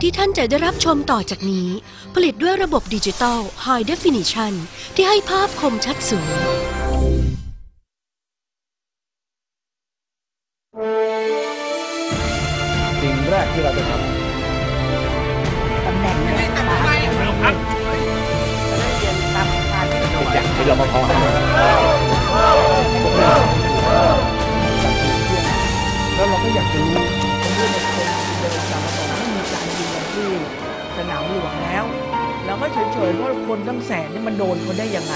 ที่ท่านจะได้รับชมต่อจากนี้ ผลิตด้วยระบบดิจิตอล High Definition ที่ให้ภาพคมชัดสูงสิ่ง คนทั้งแสนนี่มันโดนคนได้ยังไง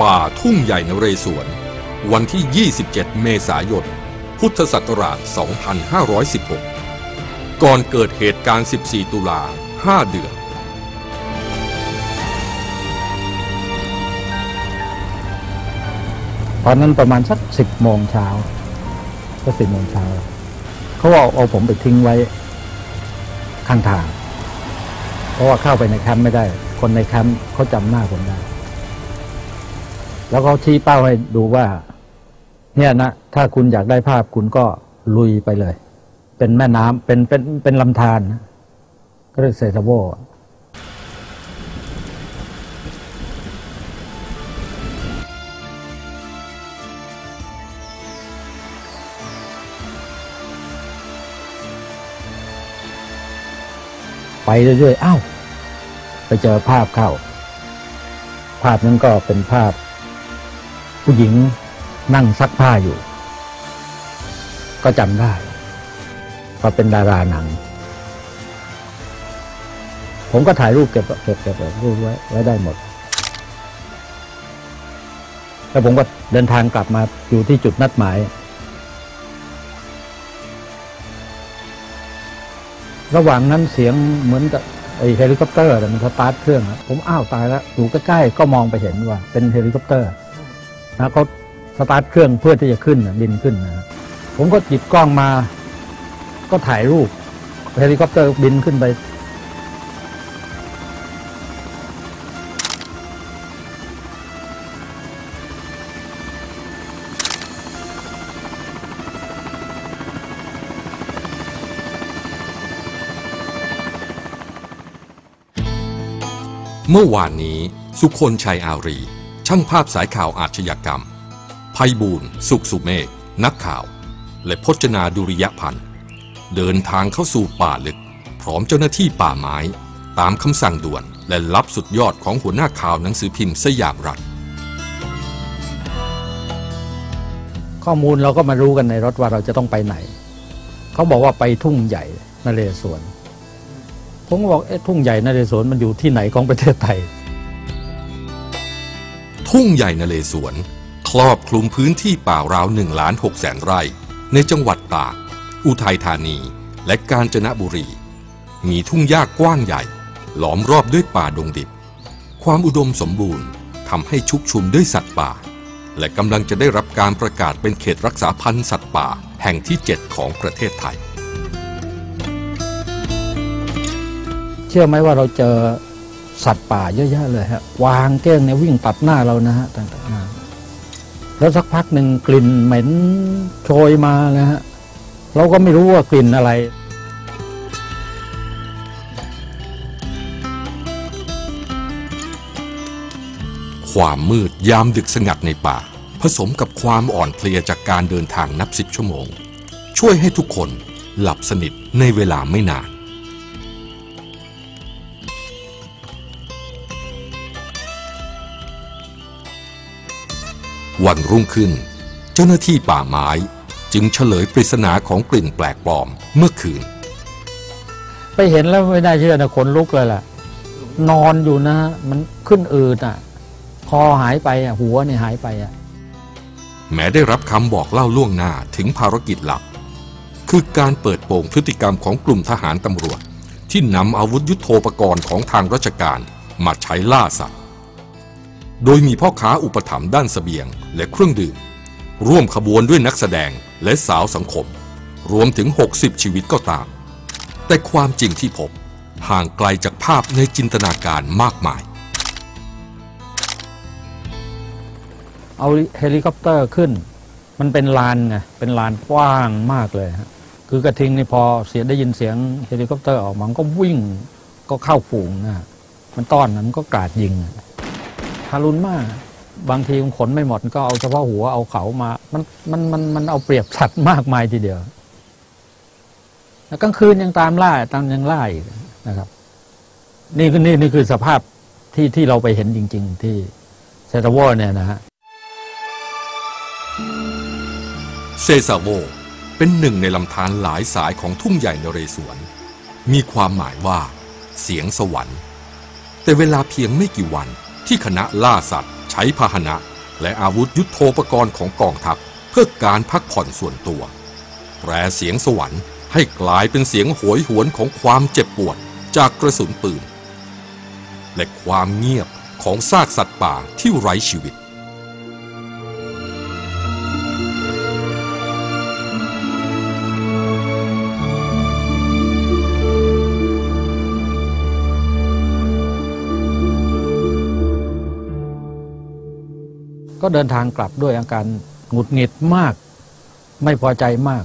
ป่าทุ่งใหญ่นเรศวร วันที่ 27 เมษายน พุทธศักราช 2516 ก่อนเกิดเหตุการณ์ 14 ตุลา 5 เดือน ตอนนั้นประมาณสักสิบโมงเช้าก็สิบโมงเช้าเขาเอาเอาผมไปทิ้งไว้ข้างทาง เพราะว่าเข้าไปในแคมป์ไม่ได้ คนในแคมป์เขาจำหน้าผมได้ แล้วเขาชี้เป้าให้ดูว่า เนี่ยนะ ถ้าคุณอยากได้ภาพคุณก็ลุยไปเลย เป็นแม่น้ำเป็นเป็นเป็นลำธารนะก็เรียกเซซาโว ไปเรื่อยๆอ้าวไปเจอภาพเข้า ภาพนั้นก็เป็นภาพ ผู้หญิงนั่งซักผ้าอยู่ ก็จำได้ว่าเป็นดาราหนัง ผมก็ถ่ายรูปเก็บเก็บเก็บรูปไว้ไว้ได้หมด แล้วผมก็เดินทางกลับมาอยู่ที่จุดนัดหมาย ระหว่างนั้นเสียงเหมือนกับไอเฮลิคอปเตอร์แต่มันสตาร์ทเครื่องผมอ้าวตายแล้วอยู่ใกล้ๆก็มองไปเห็นว่าเป็นเฮลิคอปเตอร์นะเขาสตาร์ทเครื่องเพื่อที่จะขึ้นบินขึ้นนะผมก็จิบกล้องมา ก็ถ่ายรูปเฮลิคอปเตอร์บินขึ้นไป เมื่อวานนี้ สุคนชัยอารี ช่างภาพสายข่าวอาชญากรรมภัยบูลย์สุขสุเมฆนักข่าว และพจนาดุริยพันธ์เดินทางเข้าสู่ป่าลึก พร้อมเจ้าหน้าที่ป่าไม้ ตามคำสั่งด่วนและลับสุดยอดของหัวหน้าข่าวหนังสือพิมพ์สยามรัฐ ข้อมูลเราก็มารู้กันในรถว่าเราจะต้องไปไหน เขาบอกว่าไปทุ่งใหญ่นเรศวร ผมก็บอกเอ๊ะทุ่งใหญ่นเรศวรมันอยู่ที่ไหนของประเทศไทย ทุ่งใหญ่นเลสวนครอบคลุมพื้นที่ป่าราว1ล้าน6แสนไร่ ในจังหวัดตาก อุทัยธานี และกาญจนบุรี มีทุ่งหญ้ากว้างใหญ่ล้อมรอบด้วยป่าดงดิบ ความอุดมสมบูรณ์ทำให้ชุกชุมด้วยสัตว์ป่า และกำลังจะได้รับการประกาศเป็นเขตรักษาพันธุ์สัตว์ป่าแห่งที่ 7 ของประเทศไทย เชื่อไหมว่าเราเจอสัตว์ป่าเยอะแยะเลยฮะวางเก้งเนี่ยวิ่งตัดหน้าเรานะฮะต่างๆนาแล้วสักพักหนึ่งกลิ่นเหม็นโชยมานะฮะเราก็ไม่รู้ว่ากลิ่นอะไรความมืดยามดึกสงัดในป่า ผสมกับความอ่อนเพลียจากการเดินทางนับสิบชั่วโมง ช่วยให้ทุกคนหลับสนิทในเวลาไม่นาน วันรุ่งขึ้น เจ้าหน้าที่ป่าไม้จึงเฉลยปริศนาของกลิ่นแปลกปลอมเมื่อคืน ไปเห็นแล้วไม่น่าเชื่อนะขนลุกเลยล่ะ นอนอยู่นะ มันขึ้นอืดอะ คอหายไปอะ หัวเนี่ยหายไปอะ แม้ได้รับคำบอกเล่าล่วงหน้าถึงภารกิจหลัก คือการเปิดโปงพฤติกรรมของกลุ่มทหารตำรวจ ที่นำอาวุธยุโทโธปกรณ์ของทางราชการมาใช้ล่าสัตว์ โดยมีพ่อค้าอุปถัมภ์ด้านเสบียงและเครื่องดื่ม ร่วมขบวนด้วยนักแสดงและสาวสังคม รวมถึง 60 ชีวิตก็ตาม แต่ความจริงที่พบ ห่างไกลจากภาพในจินตนาการมากมาย เอาเฮลิคอปเตอร์ขึ้น มันเป็นลานไงเป็นลานกว้างมากเลยฮะคือกระทิงนี่พอเสียได้ยินเสียงเฮลิคอปเตอร์ออกมันก็วิ่งก็เข้าฝูงนะมันต้อนนะมันก็กราดยิงารุณมาก บางทีมันขนไม่หมดก็เอาเฉพาะหัวเอาเขามา มันมันมันมันเอาเปรียบสัตว์มากมายทีเดียว แล้วกลางคืนยังตามล่าตามยังล่าอีกนะครับ นี่คือนี่นี่คือสภาพที่ที่เราไปเห็นจริง ๆ ที่เซตาวอร์เนี่ยนะฮะเซซาโวเป็นหนึ่งในลำธารหลายสายของทุ่งใหญ่นเรศวร มีความหมายว่า เสียงสวรรค์ แต่เวลาเพียงไม่กี่วัน ที่คณะล่าสัตว์ ใช้พาหนะ และอาวุธยุโทโธปกรณ์ของกองทัพเพื่อการพักผ่อนส่วนตัว แปลเสียงสวรรค์ให้กลายเป็นเสียงโหยหวนของความเจ็บปวดจากกระสุนปืน และความเงียบของซากสัตว์ป่าที่ไร้ชีวิต ก็เดินทางกลับด้วยอาการหงุดหงิดมาก ไม่พอใจมาก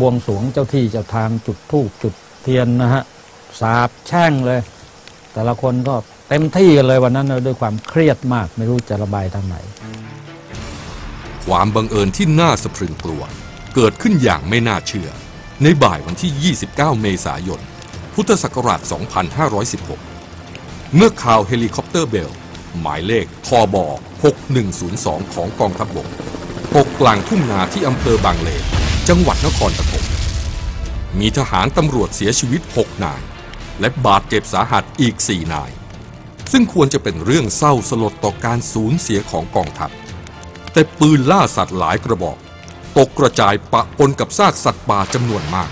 บวงสวงเจ้าที่เจ้าทางจุดธูปจุดเทียนนะฮะสาบแช่งเลย แต่ละคนก็เต็มที่กันเลยวันนั้นด้วยความเครียดมากไม่รู้จะระบายทางไหน ความบังเอิญที่น่าสะพรึงกลัว เกิดขึ้นอย่างไม่น่าเชื่อ ในบ่ายวันที่ 29 เมษายน พุทธศักราช 2516 เมื่อข่าวเฮลิคอปเตอร์เบล หมายเลขทอบอ6102 ของกองทัพบกตกกลางทุ่งนาที่อำเภอบางเลนจังหวัดนครปฐมมีทหารตำรวจเสียชีวิต 6 นาย และบาดเจ็บสาหัสอีก 4 นาย ซึ่งควรจะเป็นเรื่องเศร้าสลดต่อการสูญเสียของกองทัพ แต่ปืนล่าสัตว์หลายกระบอก ตกกระจายปะปนกับซากสัตว์ป่าจำนวนมาก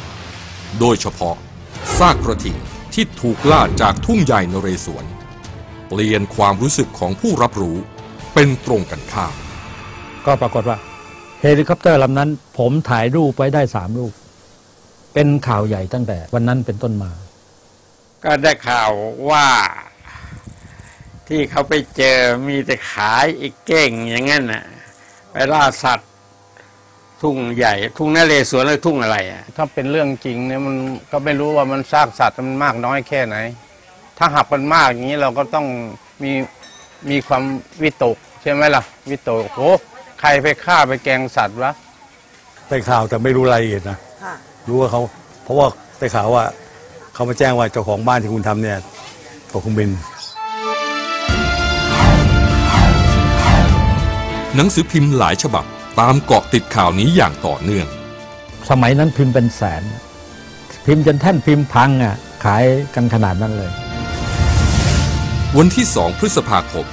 โดยเฉพาะซากกระทิงที่ถูกล่าจากทุ่งใหญ่นเรศวร เปลี่ยนความรู้สึกของผู้รับรู้เป็นตรงกันข้ามก็ปรากฏว่า เฮลิคอปเตอร์ลำนั้น ผมถ่ายรูปไว้ได้สามรูป เป็นข่าวใหญ่ตั้งแต่ วันนั้นเป็นต้นมา ก็ได้ข่าวว่าที่เขาไปเจอมีแต่ขายอีกเก้งอย่างนั้นน่ะไปล่าสัตว์ ทุ่งใหญ่ ทุ่งนาเลสวนหรือทุ่งอะไรอะถ้าเป็นเรื่องจริงเนี่ยมันก็ไม่รู้ว่ามันซากสัตว์มันมากน้อยแค่ไหน ถ้าหักมันมากอย่างนี้เราก็ต้องมีมีความวิตก ใช่ไหมล่ะ วิตกโอ้ใครไปฆ่าไปแกงสัตว์วะได้ข่าวแต่ไม่รู้รายละเอียดนะรู้ว่าเขาเพราะว่าได้ข่าวว่าเขามาแจ้งว่าเจ้าของบ้านที่คุณทำเนี่ยตกเครื่องบิน หนังสือพิมพ์หลายฉบับตามเกาะติดข่าวนี้อย่างต่อเนื่อง สมัยนั้นพิมพ์เป็นแสน พิมพ์จนแท่นพิมพ์พังอะขายกันขนาดนั้นเลย วันที่ 2 พฤษภาคม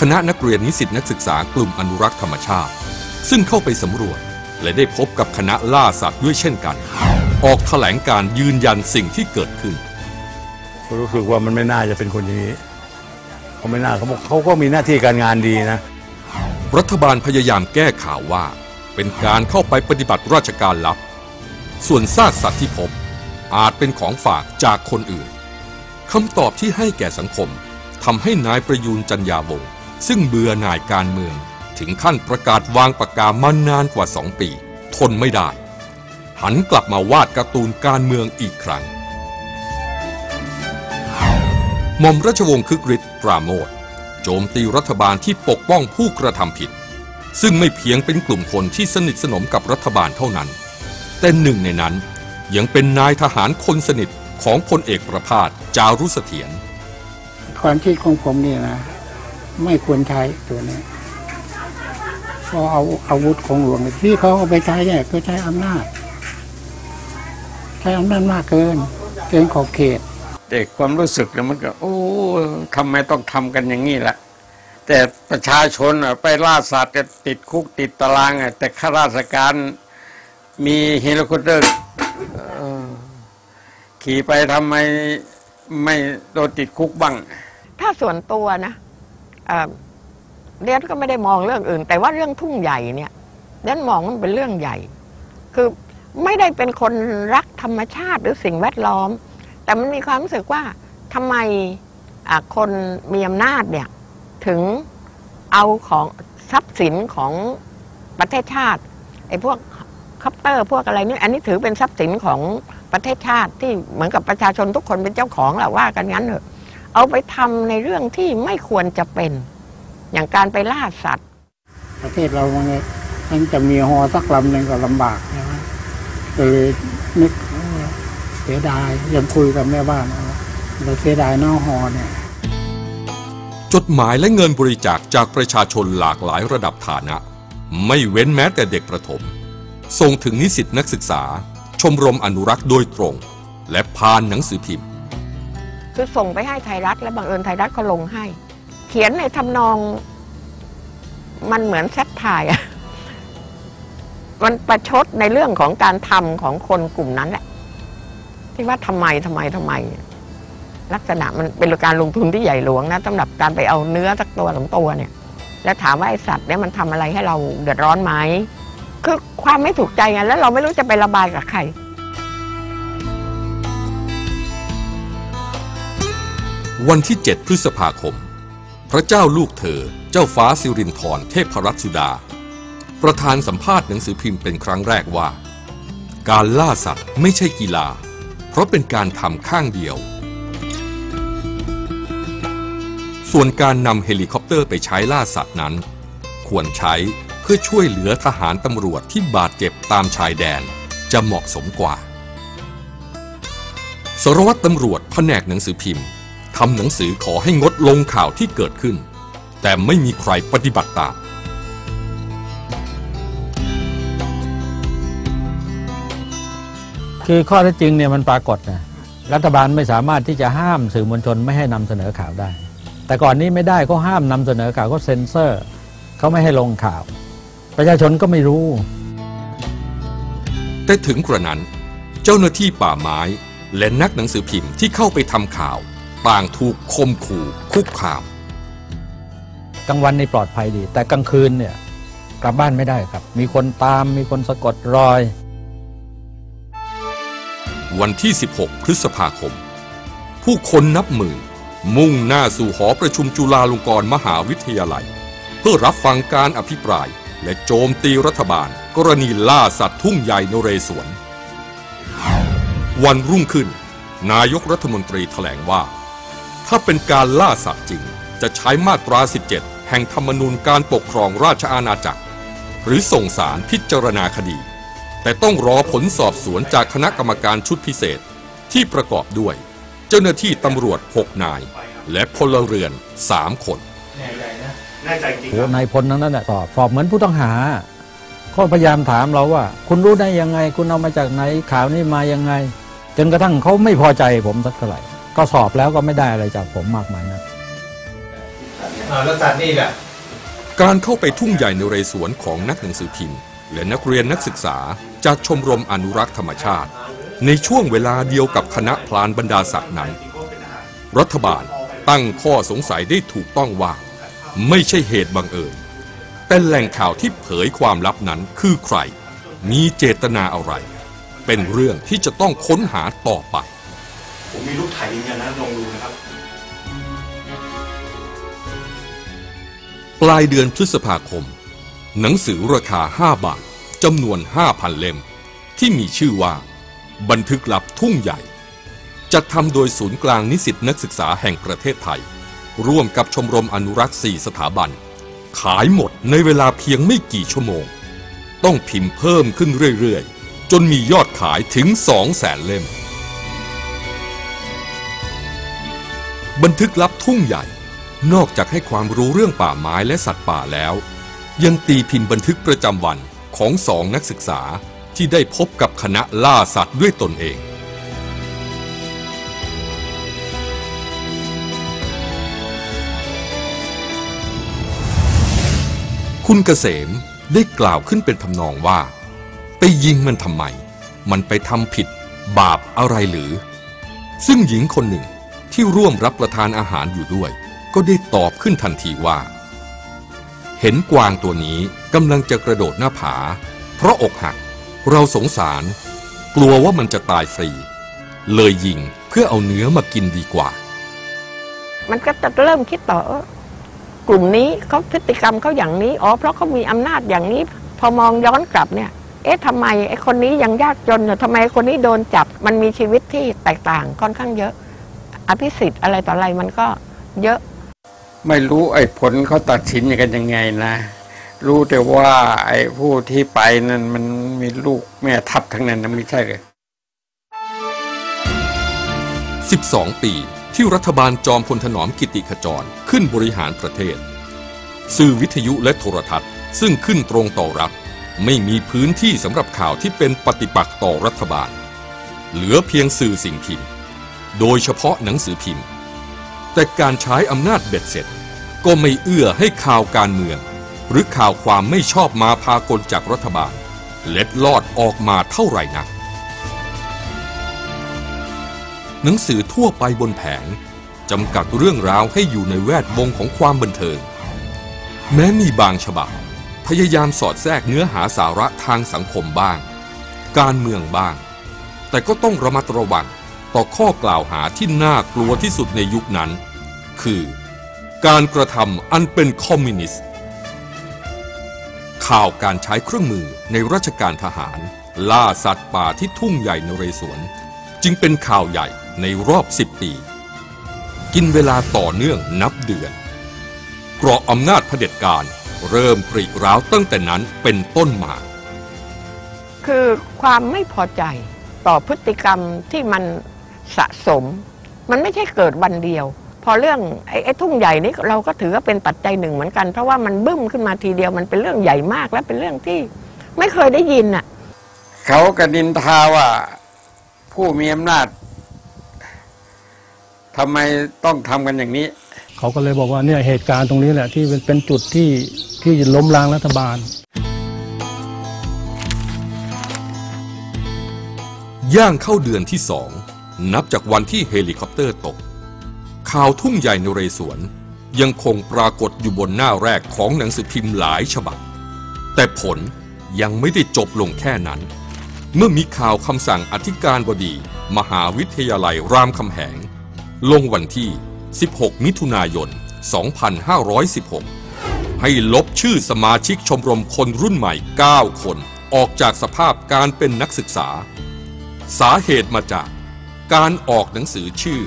คณะนักเรียนนิสิตนักศึกษากลุ่มอนุรักษ์ธรรมชาติ ซึ่งเข้าไปสำรวจ และได้พบกับคณะล่าสัตว์ด้วยเช่นกัน ออกแถลงการยืนยันสิ่งที่เกิดขึ้น รู้สึกว่ามันไม่น่าจะเป็นคนอย่างนี้เขาไม่น่าเขาบอกเขาก็มีหน้าที่การงานดีนะ รัฐบาลพยายามแก้ข่าวว่า เป็นการเข้าไปปฏิบัติราชการลับ ส่วนซากสัตว์ที่พบอาจเป็นของฝากจากคนอื่นคำตอบที่ให้แก่สังคม ทำให้นายประยูนจันยาวงศ์ซึ่งเบื่อหน่ายการเมือง ถึงขั้นประกาศวางปากกามานานกว่าสองปี ทนไม่ได้ หันกลับมาวาดการ์ตูนการเมืองอีกครั้งหม่อมราชวงศ์คึกฤทธิ์ปราโมทโจมตีรัฐบาลที่ปกป้องผู้กระทำผิด ซึ่งไม่เพียงเป็นกลุ่มคนที่สนิทสนมกับรัฐบาลเท่านั้น แต่หนึ่งในนั้นยังเป็นนายทหารคนสนิทของพลเอกประภาสจารุเสถียร ความคิดของผมนี่นะไม่ควรใช้ตัวนี้เพราะเอาอาวุธของหลวงที่เขาเอาไปใช้เนี่ยก็ใช้อำนาจ ใช้อำนาจมากเกิน เกินขอบเขตแต่ความรู้สึกเนี่ยมันก็ โอ้ทำไมต้องทำกันอย่างนี้ล่ะ แต่ประชาชนอะไปล่าสัตว์ก็ติดคุกติดตารางอะแต่ข้าราชการมีเฮลิคอปเตอร์ขี่ไปทำไมไม่โดนติดคุกบ้าง ถ้าส่วนตัวนะเอ่อเรียนก็ไม่ได้มองเรื่องอื่น แต่ว่าเรื่องทุ่งใหญ่เนี่ยเรียนมองมันเป็นเรื่องใหญ่ คือไม่ได้เป็นคนรักธรรมชาติหรือสิ่งแวดล้อม แต่มันมีความรู้สึกว่าทำไมคนมีอำนาจเนี่ยถึงเอาของทรัพย์สินของประเทศชาติไอ้พวกคอปเตอร์พวกอะไรนี่อันนี้ถือเป็นทรัพย์สินของประเทศชาติที่เหมือนกับประชาชนทุกคนเป็นเจ้าของแหละว่ากันงั้นเถอะ เอาไปทำในเรื่องที่ไม่ควรจะเป็น อย่างการไปล่าสัตว์ ประเทศเรามันเนี่ยมันจะมีฮอสักลำหนึ่งก็ลำบากใช่ไหมก็เลยนึกเออเสียดายยังคุยกับแม่บ้านว่าเราเสียดายเน้าฮอเนี่ยจดหมายและเงินบริจาคจากประชาชนหลากหลายระดับฐานะ ไม่เว้นแม้แต่เด็กประถม ส่งถึงนิสิตนักศึกษา ชมรมอนุรักษ์โดยตรง และผ่านหนังสือพิมพ์ คือส่งไปให้ไทยรัฐ และบังเอิญไทยรัฐก็ลงให้ เขียนในทำนอง มันเหมือนแซทไทายอะมันประชดในเรื่องของการทำของคนกลุ่มนั้นแหละ ที่ว่าทำไมทำไมทำไม ลักษณะมันเป็นการลงทุนที่ใหญ่หลวงนะสำหรับการไปเอาเนื้อสักตัวสองตัวเนี่ย แล้วถามว่าไอสัตว์เนี่ยมันทำอะไรให้เราเดือดร้อนไหมคือความไม่ถูกใจไงแล้วเราไม่รู้จะไประบายกับใคร วันที่ 7 พฤษภาคม พระเจ้าลูกเธอ เจ้าฟ้าสิรินธรเทพรัตสุดา ประธานสัมภาษณ์หนังสือพิมพ์เป็นครั้งแรกว่า การล่าสัตว์ไม่ใช่กีฬา เพราะเป็นการทำข้างเดียว ส่วนการนำเฮลิคอปเตอร์ไปใช้ล่าสัตว์นั้น ควรใช้เพื่อช่วยเหลือทหารตำรวจที่บาดเจ็บตามชายแดนจะเหมาะสมกว่า สารวัตรตำรวจแผนกหนังสือพิมพ์ ทำหนังสือขอให้งดลงข่าวที่เกิดขึ้น แต่ไม่มีใครปฏิบัติตามคือข้อเท็จจริงเนี่ยมันปรากฏนะรัฐบาลไม่สามารถที่จะห้ามสื่อมวลชนไม่ให้นำเสนอข่าวได้ แต่ก่อนนี้ไม่ได้ก็ห้ามนำเสนอข่าวก็เซ็นเซอร์เขาไม่ให้ลงข่าว ประชาชนก็ไม่รู้ แต่ถึงกระนั้น เจ้าหน้าที่ป่าไม้ และนักหนังสือพิมพ์ที่เข้าไปทำข่าว ต่างถูกคมขู่คุกคามกลางวันนี่ปลอดภัยดี แต่กลางคืนเนี่ยกลับบ้านไม่ได้ครับ มีคนตามมีคนสะกดรอย วันที่ 16 พฤษภาคม ผู้คนนับหมื่น มุ่งหน้าสู่หอประชุมจุฬาลงกรณ์มหาวิทยาลัย เพื่อรับฟังการอภิปราย และโจมตีรัฐบาล กรณีล่าสัตว์ทุ่งใหญ่นเรศวรวันรุ่งขึ้น นายกรัฐมนตรีแถลงว่า ถ้าเป็นการล่าสัตว์จริง จะใช้มาตรา 17 แห่งธรรมนูญการปกครองราชอาณาจักร หรือส่งสารพิจารณาคดี แต่ต้องรอผลสอบสวนจากคณะกรรมการชุดพิเศษที่ประกอบด้วย เจ้าหน้าที่ตำรวจ 6 นาย และพลเรือน 3 คนโอ้นายพลทั้งนั้นแหละสอบสอบเหมือนผู้ต้องหาเขาพยายามถามเราว่า คุณรู้ได้ยังไง คุณเอามาจากไหนข่าวนี้มายังไง จนกระทั่งเขาไม่พอใจผมสักเท่าไหร่ ก็สอบแล้วก็ไม่ได้อะไรจากผมมากมายนะแล้วสัตว์นี่แหละการเข้าไปทุ่งใหญ่ในเรศวรของนักหนังสือพิมพ์ และนักเรียนนักศึกษาจากชมรมอนุรักษ์ธรรมชาติ ในช่วงเวลาเดียวกับคณะพลานบรรดาศักดิ์นั้น รัฐบาลตั้งข้อสงสัยได้ถูกต้องว่า ไม่ใช่เหตุบังเอิญแต่แหล่งข่าวที่เผยความลับนั้นคือใคร มีเจตนาอะไร เป็นเรื่องที่จะต้องค้นหาต่อไป ผมมีรูปถ่ายยืนยันนะลองดูนะครับ ปลายเดือนพฤษภาคม หนังสือราคา 5 บาทจำนวน 5,000 เล่ม ที่มีชื่อว่า บันทึกลับทุ่งใหญ่ จัดทำโดยศูนย์กลางนิสิตนักศึกษาแห่งประเทศไทย ร่วมกับชมรมอนุรักษ์ 4 สถาบัน ขายหมดในเวลาเพียงไม่กี่ชั่วโมง ต้องพิมพ์เพิ่มขึ้นเรื่อยๆ จนมียอดขายถึง2แสนเล่ม บันทึกลับทุ่งใหญ่ นอกจากให้ความรู้เรื่องป่าไม้และสัตว์ป่าแล้ว ยังตีพิมพ์บันทึกประจำวันของสองนักศึกษาที่ได้พบกับคณะล่าสัตว์ด้วยตนเองคุณเกษมได้กล่าวขึ้นเป็นทำนองว่า ไปยิงมันทำไม มันไปทำผิด บาปอะไรหรือ ซึ่งหญิงคนหนึ่ง ที่ร่วมรับประทานอาหารอยู่ด้วย ก็ได้ตอบขึ้นทันทีว่า เห็นกวางตัวนี้กำลังจะกระโดดหน้าผา เพราะอกหัก เราสงสาร กลัวว่ามันจะตายฟรี เลยยิงเพื่อเอาเนื้อมากินดีกว่า มันก็จะเริ่มคิดต่อกลุ่มนี้เขาพฤติกรรมเขาอย่างนี้อ๋อเพราะเขามีอำนาจอย่างนี้ พอมองย้อนกลับเนี่ยเอ๊ะทำไมไอ้คนนี้ยังยากจนอยู่ทำไมคนนี้โดนจับ มันมีชีวิตที่แตกต่างค่อนข้างเยอะ อภิสิทธิ์อะไรต่ออะไรมันก็เยอะ ไม่รู้ไอ้ผลเขาตัดสินกันยังไงนะ รู้แต่ว่าไอ้ผู้ที่ไปนั้นมันมีลูกแม่ทัพทั้งนั้นนะไม่ใช่เลย12 ปีที่รัฐบาลจอมพลถนอมกิติขจรขึ้นบริหารประเทศ สื่อวิทยุและโทรทัศน์ ซึ่งขึ้นตรงต่อรัฐ ไม่มีพื้นที่สำหรับข่าวที่เป็นปฏิปักษ์ต่อรัฐบาล เหลือเพียงสื่อสิ่งพิมพ์ โดยเฉพาะหนังสือพิมพ์ แต่การใช้อำนาจเบ็ดเสร็จ ก็ไม่เอื้อให้ข่าวการเมือง หรือข่าวความไม่ชอบมาพากลจากรัฐบาล เล็ดลอดออกมาเท่าไหร่นัก หนังสือทั่วไปบนแผงจำกัดเรื่องราวให้อยู่ในแวดวงของความบันเทิง แม้มีบางฉบับ พยายามสอดแทรกเนื้อหาสาระทางสังคมบ้าง การเมืองบ้าง แต่ก็ต้องระมัดระวัง ต่อข้อกล่าวหาที่น่ากลัวที่สุดในยุคนั้น คือ การกระทำอันเป็นคอมมิวนิสต์ ข่าวการใช้เครื่องมือในราชการทหาร ล่าสัตว์ป่าที่ทุ่งใหญ่นเรศวรจึงเป็นข่าวใหญ่ในรอบ10ปี กินเวลาต่อเนื่องนับเดือนกราะอำนาจเผด็จการเริ่มปริร้าวตั้งแต่นั้นเป็นต้นมา คือความไม่พอใจต่อพฤติกรรมที่มัน สะสม มันไม่ใช่เกิดวันเดียว พอเรื่องไอ้ไอ้ทุ่งใหญ่นี้เราก็ถือว่าเป็นปัจจัยหนึ่งเหมือนกัน เพราะว่ามันบึ้มขึ้นมาทีเดียวมันเป็นเรื่องใหญ่มากและเป็นเรื่องที่ไม่เคยได้ยินอะ เขากระนินทาว่า ผู้มีอำนาจทำไมต้องทำกันอย่างนี้ เขาก็เลยบอกว่าเนี่ยเหตุการณ์ตรงนี้แหละที่เป็นเป็นจุดที่ที่ล้มล้างรัฐบาลย่างเข้าเดือนที่สอง นับจากวันที่เฮลิคอปเตอร์ตก ข่าวทุ่งใหญ่นเรศวรยังคงปรากฏอยู่บนหน้าแรกของหนังสือพิมพ์หลายฉบับ แต่ผลยังไม่ได้จบลงแค่นั้น เมื่อมีข่าวคำสั่งอธิการบดี มหาวิทยาลัยรามคำแหง ลงวันที่ 16 มิถุนายน 2516 ให้ลบชื่อสมาชิกชมรมคนรุ่นใหม่ 9 คนออกจากสภาพการเป็นนักศึกษา สาเหตุมาจาก การออกหนังสือชื่อ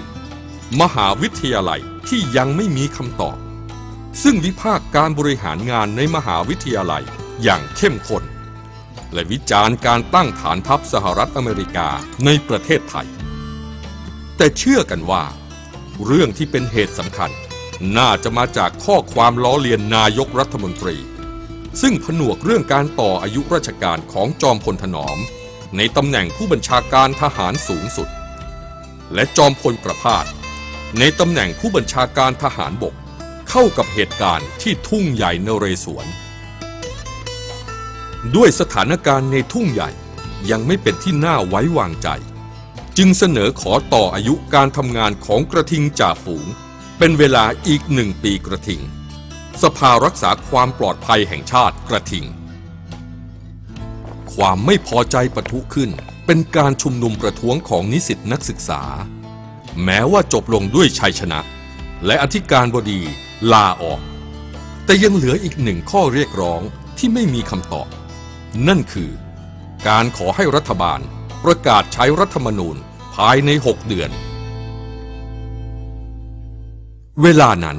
มหาวิทยาลัยที่ยังไม่มีคำตอบ ซึ่งวิพากษ์การบริหารงานในมหาวิทยาลัยอย่างเข้มข้นและวิจารณ์การตั้งฐานทัพสหรัฐอเมริกาในประเทศไทย แต่เชื่อกันว่า เรื่องที่เป็นเหตุสำคัญ น่าจะมาจากข้อความล้อเลียนนายกรัฐมนตรี ซึ่งผนวกเรื่องการต่ออายุราชการของจอมพลถนอม ในตำแหน่งผู้บัญชาการทหารสูงสุด และจอมพลประพาสในตำแหน่งผู้บัญชาการทหารบกเข้ากับเหตุการณ์ที่ทุ่งใหญ่นเรศวร ด้วยสถานการณ์ในทุ่งใหญ่ยังไม่เป็นที่น่าไว้วางใจ จึงเสนอขอต่ออายุการทำงานของกระทิงจ่าฝูง เป็นเวลาอีกหนึ่งปีกระทิง สภารักษาความปลอดภัยแห่งชาติกระทิง ความไม่พอใจปะทุขึ้น เป็นการชุมนุมประท้วงของนิสิตนักศึกษา แม้ว่าจบลงด้วยชัยชนะ และอธิการบดีลาออก แต่ยังเหลืออีกหนึ่งข้อเรียกร้องที่ไม่มีคำตอบ นั่นคือ การขอให้รัฐบาลประกาศใช้รัฐธรรมนูญภายใน 6 เดือน เวลานั้น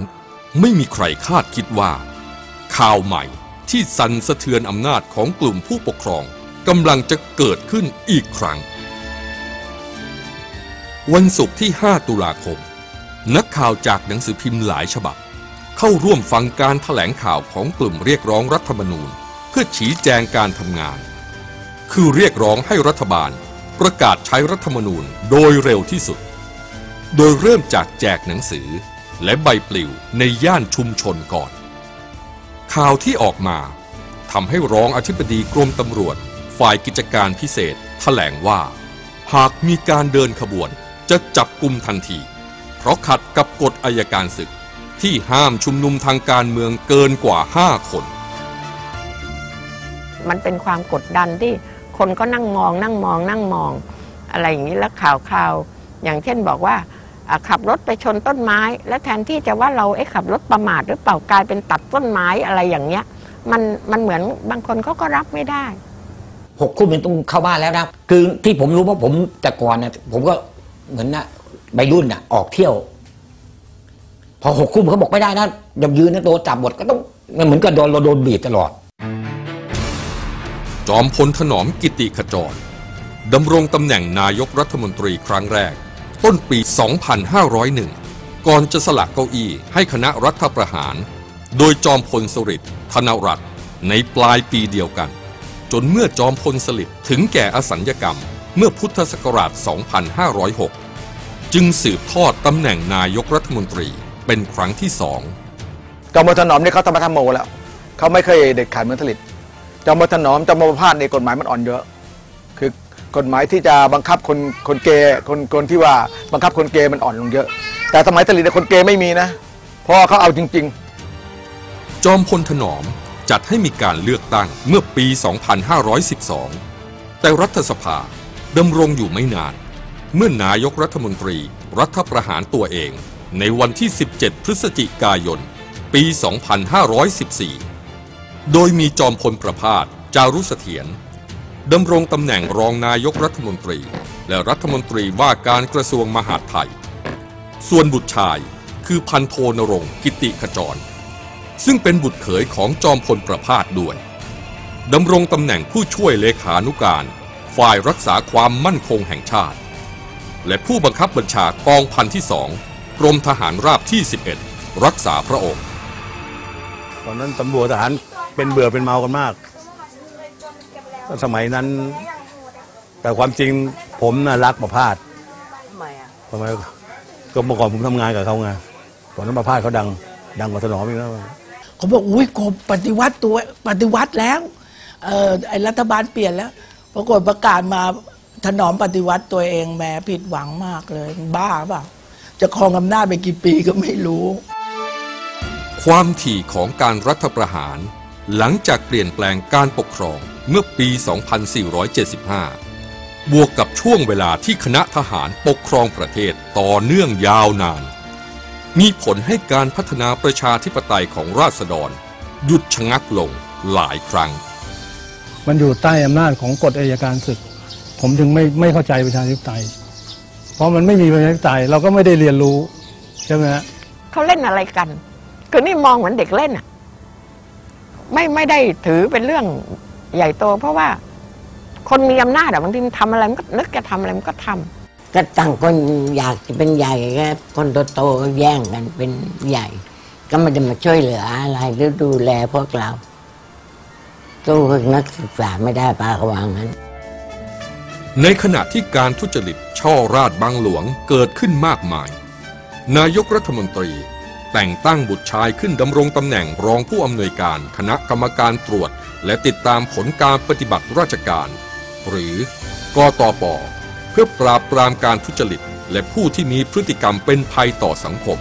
ไม่มีใครคาดคิดว่า ข่าวใหม่ที่สั่นสะเทือนอำนาจของกลุ่มผู้ปกครอง กำลังจะเกิดขึ้นอีกครั้ง วันศุกร์ที่ 5 ตุลาคม นักข่าวจากหนังสือพิมพ์หลายฉบับ เข้าร่วมฟังการถแถลงข่าวของกลุ่มเรียกร้องรัฐธรรมนูญ เพื่อชี้แจงการทำงาน คือเรียกร้องให้รัฐบาล ประกาศใช้รัฐธรรมนูญโดยเร็วที่สุด โดยเริ่มจากแจกหนังสือและใบปลิวในย่านชุมชนก่อน ข่าวที่ออกมาทำให้รองอธิบดีกรมตำรวจ ฝ่ายกิจการพิเศษถแถลงว่า หากมีการเดินขบวนจะจับกลุ่มทันที เพราะขัดกับกฎอายการศึกที่ห้ามชุมนุมทางการเมืองเกินกว่า 5 คน มันเป็นความกดดันที่คนก็นั่งมอง นั่งมอง นั่งมอง อะไรอย่างนี้แล้วข่าวข่าวอย่างเช่นบอกว่าขับรถไปชนต้นไม้ แล้วแทนที่จะว่าเราไอ้ขับรถประมาทหรือเปล่ากลายเป็นตัดต้นไม้อะไรอย่างเงี้ย มันมันเหมือนบางคนเขาก็รับไม่ได้ หกทุ่มเป็นต้องเข้าบ้านแล้วนะคือที่ผมรู้ว่าผมแต่ก่อนนะผมก็เหมือนนะใบรุ่นน่ะออกเที่ยว พอหกทุ่มเขาบอกไม่ได้นะย่ายืนนะโดนจับหมดก็ต้องมันเหมือนกับโดนเราโดนบีบตลอด จอมพลถนอมกิติขจรดำรงตำแหน่งนายกรัฐมนตรีครั้งแรก ต้นปี 2501 ก่อนจะสละเก้าอี้ให้คณะรัฐประหาร โดยจอมพลสฤษดิ์ธนรัตน์ในปลายปีเดียวกัน จนเมื่อจอมพลสฤษดิ์ถึงแก่อสัญญกรรมเมื่อพุทธศักราช 2506 จึงสืบทอดตำแหน่งนายกรัฐมนตรีเป็นครั้งที่สองจอมพลถนอมนี่เขาธรรมธรรมโมแล้วเขาไม่เคยเด็ดขาดเหมือนสลิดจอมพลถนอมจอมพลพาดในกฎหมายมันอ่อนเยอะ คือกฎหมายที่จะบังคับคนคนเกย์คนคนที่ว่าบังคับคนเกย์มันอ่อนลงเยอะ แต่สมัยสลิดเนี่ยคนเกย์ไม่มีนะเพราะว่าเขาเอาจริงจอมพลถนอม จัดให้มีการเลือกตั้งเมื่อปี 2512 แต่รัฐสภาดำรงอยู่ไม่นาน เมื่อนายกรัฐมนตรีรัฐประหารตัวเอง ในวันที่ 17 พฤศจิกายน ปี 2514 โดยมีจอมพลประพาสจารุเสถียรดำรงตำแหน่งรองนายกรัฐมนตรี และรัฐมนตรีว่าการกระทรวงมหาดไทย ส่วนบุตรชายคือพันโทนรงค์กิติขจร ซึ่งเป็นบุตรเขยของจอมพลประพาสด้วยดำรงตำแหน่งผู้ช่วยเลขานุการ ฝ่ายรักษาความมั่นคงแห่งชาติ และผู้บังคับบัญชากองพันที่สองกรมทหารราบที่ 11 รักษาพระองค์ ตอนนั้นตำรวจทหารเป็นเบื่อเป็นเมากันมากก็สมัยนั้น แต่ความจริงผมน่ะรักประพาสทำไมอะทำไมก็เมื่อก่อนผมทำงานกับเขาไงตอนนั้นประพาสเขาดัง ดังกว่าถนอมอีกแล้ว เขาบอกอุ้ยกรมปฏิวัติตัวปฏิวัติแล้วเออไอรัฐบาลเปลี่ยนแล้วปรากฏประกาศมาถนอมปฏิวัติตัวเองแหมผิดหวังมากเลย บ้าเปล่าจะครองอำนาจไปกี่ปีก็ไม่รู้ ความถี่ของการรัฐประหาร หลังจากเปลี่ยนแปลงการปกครองเมื่อปี 2475 บวกกับช่วงเวลาที่คณะทหารปกครองประเทศต่อเนื่องยาวนาน มีผลให้การพัฒนาประชาธิปไตยของราษฎร หยุดชะงักลงหลายครั้ง มันอยู่ใต้อำนาจของกฎอัยการศึก ผมถึงไม่ไม่เข้าใจประชาธิปไตย เพราะมันไม่มีประชาธิปไตยเราก็ไม่ได้เรียนรู้ใช่ไหมฮะเขาเล่นอะไรกันคือนี่มองเหมือนเด็กเล่นอะไม่ไม่ได้ถือเป็นเรื่องใหญ่โต เพราะว่าคนมีอำนาจอะบางทีมันทำอะไรมันก็นึกจะทำอะไรมันก็ทำ ก็ต่างคนอยากจะเป็นใหญ่ก็คนโตๆแย่งกันเป็นใหญ่ ก็ไม่ได้มาช่วยเหลืออะไรหรือดูแลพวกเราสู้นักศึกษาไม่ได้ปาเขาวางนั้น ในขณะที่การทุจริตช่อราดบางหลวงเกิดขึ้นมากมาย นายกรัฐมนตรี แต่งตั้งบุตรชายขึ้นดำรงตำแหน่งรองผู้อำนวยการคณะกรรมการตรวจ และติดตามผลการปฏิบัติราชการ หรือกตป เพื่อปราบปรามการทุจริต และผู้ที่มีพฤติกรรมเป็นภัยต่อสังคม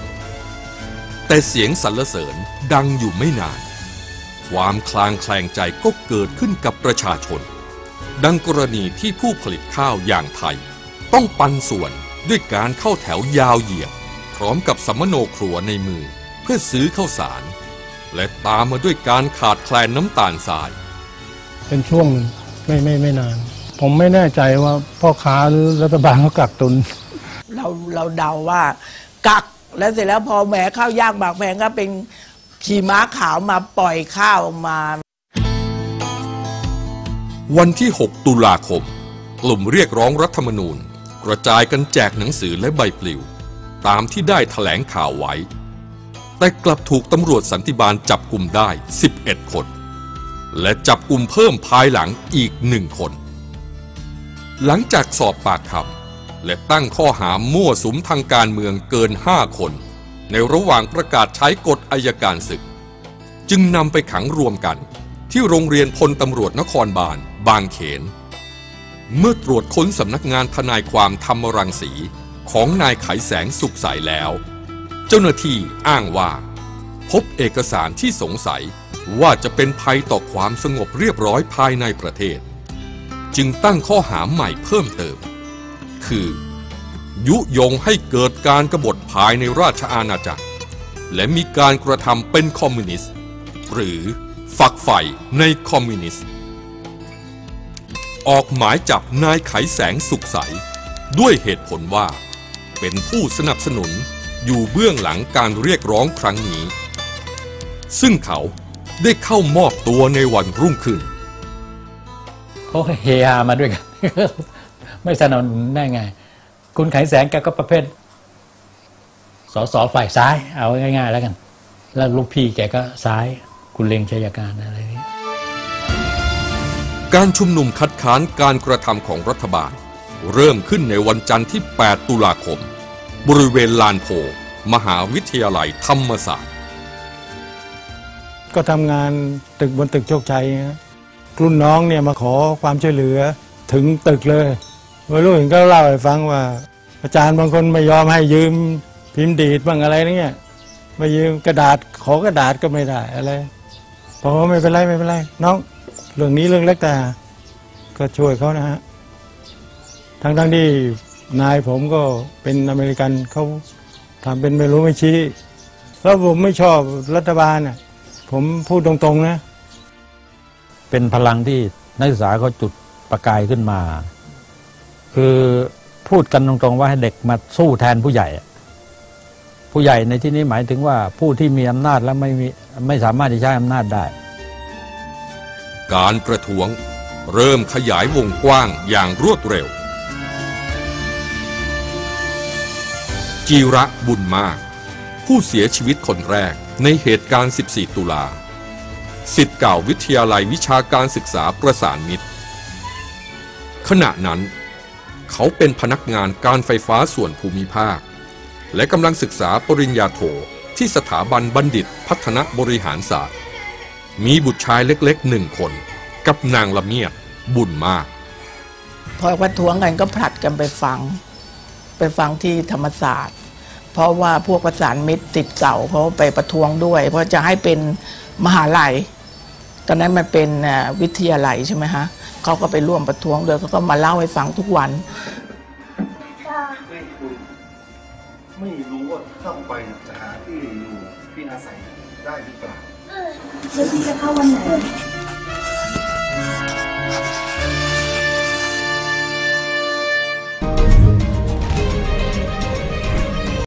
แต่เสียงสรรเสริญดังอยู่ไม่นาน ความคลางแคลงใจก็เกิดขึ้นกับประชาชน ดังกรณีที่ผู้ผลิตข้าวอย่างไทย ต้องปันส่วนด้วยการเข้าแถวยาวเหยียด พร้อมกับสมโนครัวในมือเพื่อซื้อข้าวสาร และตามมาด้วยการขาดแคลนน้ำตาลทราย เป็นช่วงหนึ่งไม่ไม่ไม่นาน ผมไม่แน่ใจว่าพ่อค้าหรือรัฐบาลเขากักตุน เราเราเดาว่า กักแล้วเสร็จแล้วพอแหมข้าวยากหมากแพงก็เป็นขี่ม้าขาวมาปล่อยข้าวออกมา วันที่ 6 ตุลาคม กลุ่มเรียกร้องรัฐธรรมนูญ กระจายกันแจกหนังสือและใบปลิว ตามที่ได้แถลงข่าวไว้ แต่กลับถูกตำรวจสันติบาลจับกลุ่มได้ 11 คน และจับกลุ่มเพิ่มภายหลังอีกหนึ่งคน หลังจากสอบปากคำและตั้งข้อหามั่วสุมทางการเมืองเกิน 5 คน ในระหว่างประกาศใช้กฎอายการศึก จึงนำไปขังรวมกัน ที่โรงเรียนพลตำรวจนครบาล บางเขน เมื่อตรวจค้นสำนักงานทนายความธรรมรังสีของนายไขแสงสุขใสแล้ว เจ้าหน้าที่อ้างว่า พบเอกสารที่สงสัยว่าจะเป็นภัยต่อความสงบเรียบร้อยภายในประเทศ จึงตั้งข้อหาใหม่เพิ่มเติม คือ ยุยงให้เกิดการกบฏภายในราชอาณาจักร และมีการกระทำเป็นคอมมิวนิสต์ หรือฝักใฝ่ในคอมมิวนิสต์ ออกหมายจับนายไขแสงสุขใส ด้วยเหตุผลว่า เป็นผู้สนับสนุนอยู่เบื้องหลังการเรียกร้องครั้งนี้ ซึ่งเขาได้เข้ามอบตัวในวันรุ่งขึ้น เขาเฮฮามาด้วยกัน ไม่สนับสนุนได้ไง คุณไขแสงแกก็ประเภทสสฝ่ายซ้าย เอาง่าย ๆ แล้วกัน แล้วลูกพี่แกก็ซ้าย คุณเลงชัยการอะไรนี้การชุมนุมคัดค้านการกระทำของรัฐบาล เริ่มขึ้นในวันจันทร์ที่ 8 ตุลาคม บริเวณลานโพ มหาวิทยาลัยธรรมศาสตร์ ก็ทำงานตึกบนตึกโชคชัยฮะ รุ่นน้องเนี่ยมาขอความช่วยเหลือถึงตึกเลยวัยรุ่นก็เล่าให้ฟังว่า อาจารย์บางคนไม่ยอมให้ยืมพิมพ์ดีดบ้างอะไรนี่เงี้ยมายืมกระดาษขอกระดาษก็ไม่ได้อะไรบอกว่าไม่เป็นไรไม่เป็นไรน้องเรื่องนี้เรื่องเล็กแต่ก็ช่วยเขานะฮะทั้งทั้งๆที่นายผมก็เป็นอเมริกันเขาทำเป็นไม่รู้ไม่ชี้ แล้วผมไม่ชอบรัฐบาลน่ะผมพูดตรงๆนะ เป็นพลังที่นักศึกษาเขาจุดประกายขึ้นมา คือพูดกันตรงๆว่าให้เด็กมาสู้แทนผู้ใหญ่ ผู้ใหญ่ในที่นี้หมายถึงว่าผู้ที่มีอำนาจและไม่มีไม่สามารถที่ใช้อำนาจได้ การประท้วงเริ่มขยายวงกว้างอย่างรวดเร็ว จีระบุญมาก ผู้เสียชีวิตคนแรกในเหตุการณ์ 14 ตุลา สิทธิ์เก่าวิทยาลัยวิชาการศึกษาประสานมิตร ขณะนั้น เขาเป็นพนักงานการไฟฟ้าส่วนภูมิภาค และกำลังศึกษาปริญญาโทที่สถาบันบัณฑิตพัฒนบริหารศาสตร์ มีบุตรชายเล็กๆหนึ่งคน กับนางละเมียดบุญมาก พอประท้วงกันก็ผลัดกันไปฟัง ไปฟังที่ธรรมศาสตร์ เพราะว่าพวกประสานมิตรติดเก่าเขาไปประท้วงด้วย เพราะจะให้เป็นมหาลัย ตอนนั้นมันเป็นวิทยาลัยใช่ไหมฮะเขาก็ไปร่วมประท้วงด้วยเขาก็มาเล่าให้ฟังทุกวันไม่รู้ว่าเข้าไปจะหาที่อยู่ที่อาศัยได้หรือเปล่าแล้วพี่จะเข้าวันไหน